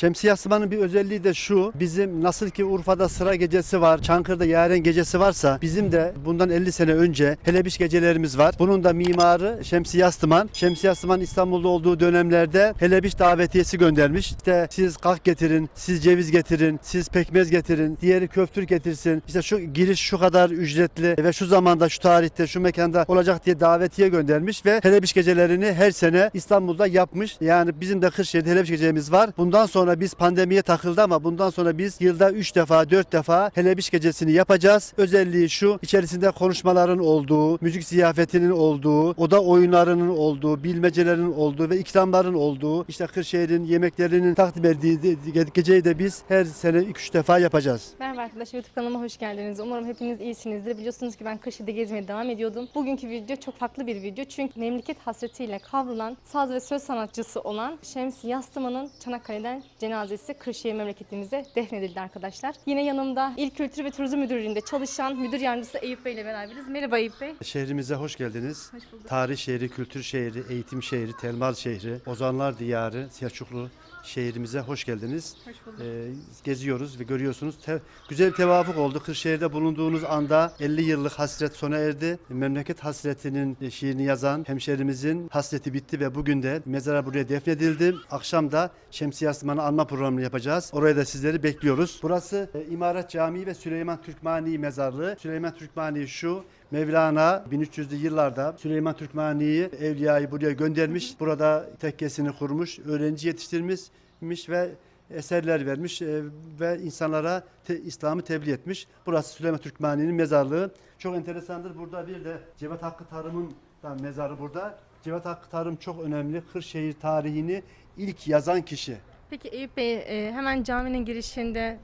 Şemsiye Yastıman'ın bir özelliği de şu. Bizim nasıl ki Urfa'da sıra gecesi var, Çankırı'da yaren gecesi varsa bizim de bundan 50 sene önce Helebiş gecelerimiz var. Bunun da mimarı Şemsiye Yastıman. Şemsiye Yastıman İstanbul'da olduğu dönemlerde Helebiş davetiyesi göndermiş. İşte siz kalk getirin, siz ceviz getirin, siz pekmez getirin, diğeri köftür getirsin. İşte şu giriş şu kadar ücretli ve şu zamanda, şu tarihte, şu mekanda olacak diye davetiye göndermiş ve Helebiş gecelerini her sene İstanbul'da yapmış. Yani bizim de Kırşehir'de Helebiş gecemiz var. Bundan sonra biz pandemiye takıldı ama bundan sonra biz yılda 3 defa 4 defa Helebiş gecesini yapacağız. Özelliği şu içerisinde konuşmaların olduğu, müzik ziyafetinin olduğu, oda oyunlarının olduğu, bilmecelerin olduğu ve ikramların olduğu işte Kırşehir'in yemeklerinin takdim edildiği ge- geceyi de biz her sene 2-3 defa yapacağız. Merhaba arkadaşlar YouTube kanalıma hoş geldiniz. Umarım hepiniz iyisinizdir. Biliyorsunuz ki ben Kırşehir'de gezmeye devam ediyordum. Bugünkü video çok farklı bir video. Çünkü memleket hasretiyle kavrulan saz ve söz sanatçısı olan Şems Yastıman'ın Çanakkale'den cenazesi Kırşehir memleketimize defnedildi arkadaşlar. Yine yanımda İl Kültür ve Turizm Müdürlüğü'nde çalışan müdür yardımcısı Eyüp Bey ile beraberiz. Merhaba Eyüp Bey. Şehrimize hoş geldiniz. Hoş bulduk. Tarih şehri, kültür şehri, eğitim şehri, termal şehri, ozanlar diyarı, Selçuklu şehrimize hoş geldiniz. Hoş bulduk. Ee, geziyoruz ve görüyorsunuz. Te- güzel bir tevafuk oldu. Kırşehir'de bulunduğunuz anda 50 yıllık hasret sona erdi. Memleket hasretinin şiirini yazan hemşerimizin hasreti bitti ve bugün de mezara buraya defnedildi. Akşam da Şemsiye Yastıman'ı anma programını yapacağız. Oraya da sizleri bekliyoruz. Burası e, İmaret Camii ve Süleyman Türkmani mezarlığı. Süleyman Türkmani şu Mevlana 1300'lü yıllarda Süleyman Türkmani'yi, Evliya'yı buraya göndermiş. Burada tekkesini kurmuş, öğrenci yetiştirmiş ve eserler vermiş e, ve insanlara te- İslam'ı tebliğ etmiş. Burası Süleyman Türkmani'nin mezarlığı. Çok enteresandır. Burada bir de Cevat Hakkı Tarım'ın da mezarı burada. Cevat Hakkı Tarım çok önemli. Kırşehir tarihini ilk yazan kişi. Peki Eyüp Bey e, hemen caminin girişinde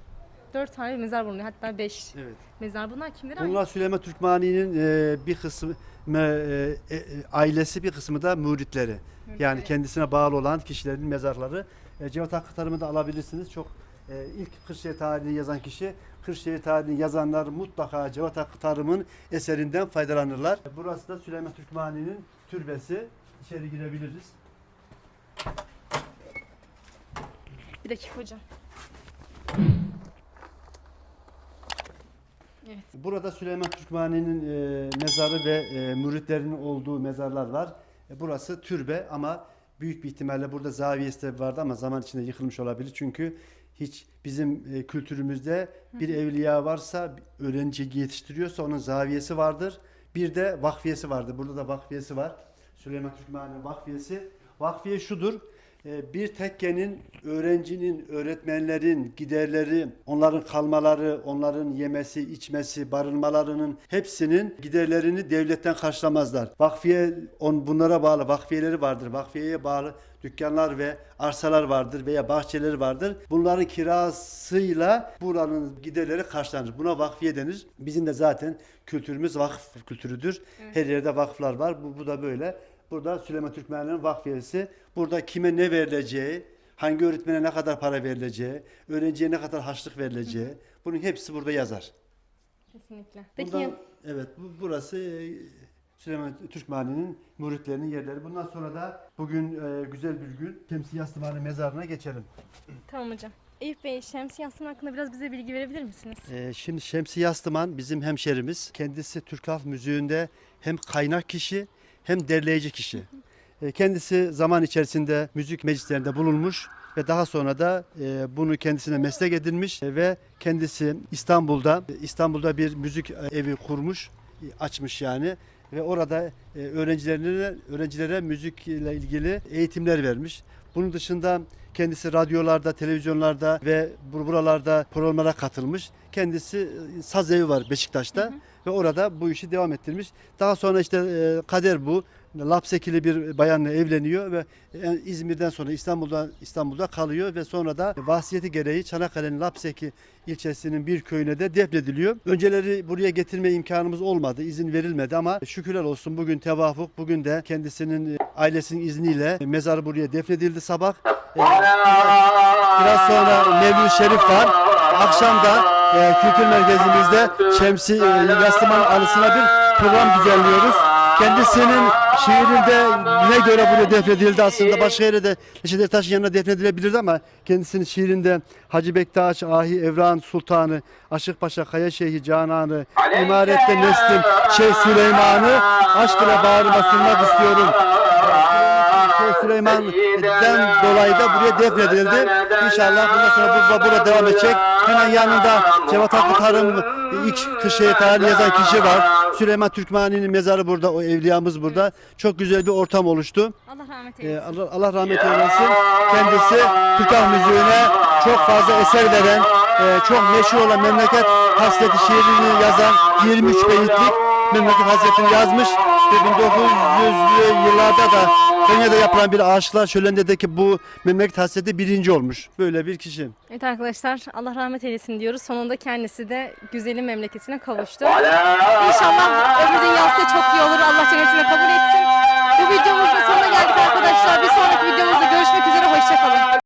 dört tane mezar bulunuyor. Hatta beş Evet. mezar. Bunlar kimlere ait? Bunlar Süleyman Türkmani'nin e, bir kısmı e, e, ailesi bir kısmı da muritleri. Yani kendisine bağlı olan kişilerin mezarları. E, Cevat Hakkı Tarım'ı da alabilirsiniz. Çok e, ilk Kırşehir tarihini yazan kişi. Kırşehir tarihini yazanlar mutlaka Cevat Hakkı Tarım'ın eserinden faydalanırlar. Burası da Süleyman Türkmani'nin türbesi. İçeri girebiliriz. Bir dakika hocam. Evet. Burada Süleyman Türkmani'nin e, mezarı ve e, müritlerinin olduğu mezarlar var. E, burası türbe ama büyük bir ihtimalle burada zaviyesi de vardı ama zaman içinde yıkılmış olabilir. Çünkü hiç bizim e, kültürümüzde bir evliya varsa, öğrenci yetiştiriyorsa onun zaviyesi vardır. Bir de vakfiyesi vardır. Burada da vakfiyesi var. Süleyman Türkmani'nin vakfiyesi. Vakfiye şudur. E, Bir tekkenin, öğrencinin, öğretmenlerin giderleri, onların kalmaları, onların yemesi, içmesi, barınmalarının hepsinin giderlerini devletten karşılamazlar. Vakfiye on bunlara bağlı vakfiyeleri vardır. Vakfiyeye bağlı dükkanlar ve arsalar vardır veya bahçeleri vardır. Bunların kirasıyla buranın giderleri karşılanır. Buna vakfiye denir. Bizim de zaten kültürümüz vakıf kültürüdür. Her yerde vakıflar var. Bu, bu da böyle. Burada Süleyman Türkmenlerin vakfiyesi. Burada kime ne verileceği, hangi öğretmene ne kadar para verileceği, öğrenciye ne kadar harçlık verileceği. Bunun hepsi burada yazar. Kesinlikle. Peki Bundan, evet bu, burası e, Süleyman Türkmani'nin müritlerinin yerleri. Bundan sonra da bugün e, güzel bir gün Şemsi Yastıman'ın mezarına geçelim. tamam hocam. Eyüp Bey, Şemsi Yastıman hakkında biraz bize bilgi verebilir misiniz? E, şimdi Şemsi Yastıman bizim hemşerimiz. Kendisi Türk halk müziğinde hem kaynak kişi hem derleyici kişi. E, kendisi zaman içerisinde müzik meclislerinde bulunmuş ve daha sonra da e, bunu kendisine meslek edinmiş ve kendisi İstanbul'da İstanbul'da bir müzik evi kurmuş, açmış yani ve orada e, öğrencilerine öğrencilere müzikle ilgili eğitimler vermiş. Bunun dışında kendisi radyolarda, televizyonlarda ve bur- buralarda programlara katılmış. Kendisi e, saz evi var Beşiktaş'ta ve orada bu işi devam ettirmiş. Daha sonra işte e, kader bu. Lapsekili bir bayanla evleniyor ve e, İzmir'den sonra İstanbul'da İstanbul'da kalıyor ve sonra da vasiyeti gereği Çanakkale'nin Lapseki ilçesinin bir köyüne de defnediliyor. Önceleri buraya getirme imkanımız olmadı, izin verilmedi ama şükürler olsun bugün tevafuk, bugün de kendisinin e, ailesinin izniyle mezarı buraya defnedildi sabah. E, Biraz sonra Mevlüt Şerif var. Akşam da kültür merkezimizde Şemsi e, Yastıman anısına bir program düzenliyoruz. Kendisinin şiirinde ne göre buraya defnedildi aslında başka yere de Neşet Ertaş'ın yanına defnedilebilirdi ama kendisinin şiirinde Hacı Bektaş, Ahi Evran Sultanı, Aşık Paşa, Kaya Şeyhi Cananı, İmarette Neslim, Şeyh Süleyman'ı aşk ile bağrıma istiyorum. Süleyman'dan dolayı da buraya defnedildi. İnşallah bundan sonra burada, burada devam edecek. Hemen yanında Cevat Akıtar'ın ilk kışıyı tarih yazan kişi var. Süleyman Türkmani'nin mezarı burada, o evliyamız burada. Çok güzel bir ortam oluştu. Allah rahmet Ee, eylesin. Allah, Allah rahmet eylesin. Kendisi Türk Halk müziğine çok fazla eser veren, e, çok meşhur olan memleket hasreti şiirini yazan 23 beyitlik memleket hasretini yazmış ve 1900'lü yıllarda da Konya'da yapılan bir ağaçlar şölendedeki bu memleket hasreti birinci olmuş. Böyle bir kişi. Evet arkadaşlar Allah rahmet eylesin diyoruz. Sonunda kendisi de güzelim memleketine kavuştu. İnşallah öbür dünyası da çok iyi olur. Allah cennetine kabul etsin. Bu videomuzun sonuna geldik arkadaşlar. Bir sonraki videomuzda görüşmek üzere. Hoşçakalın.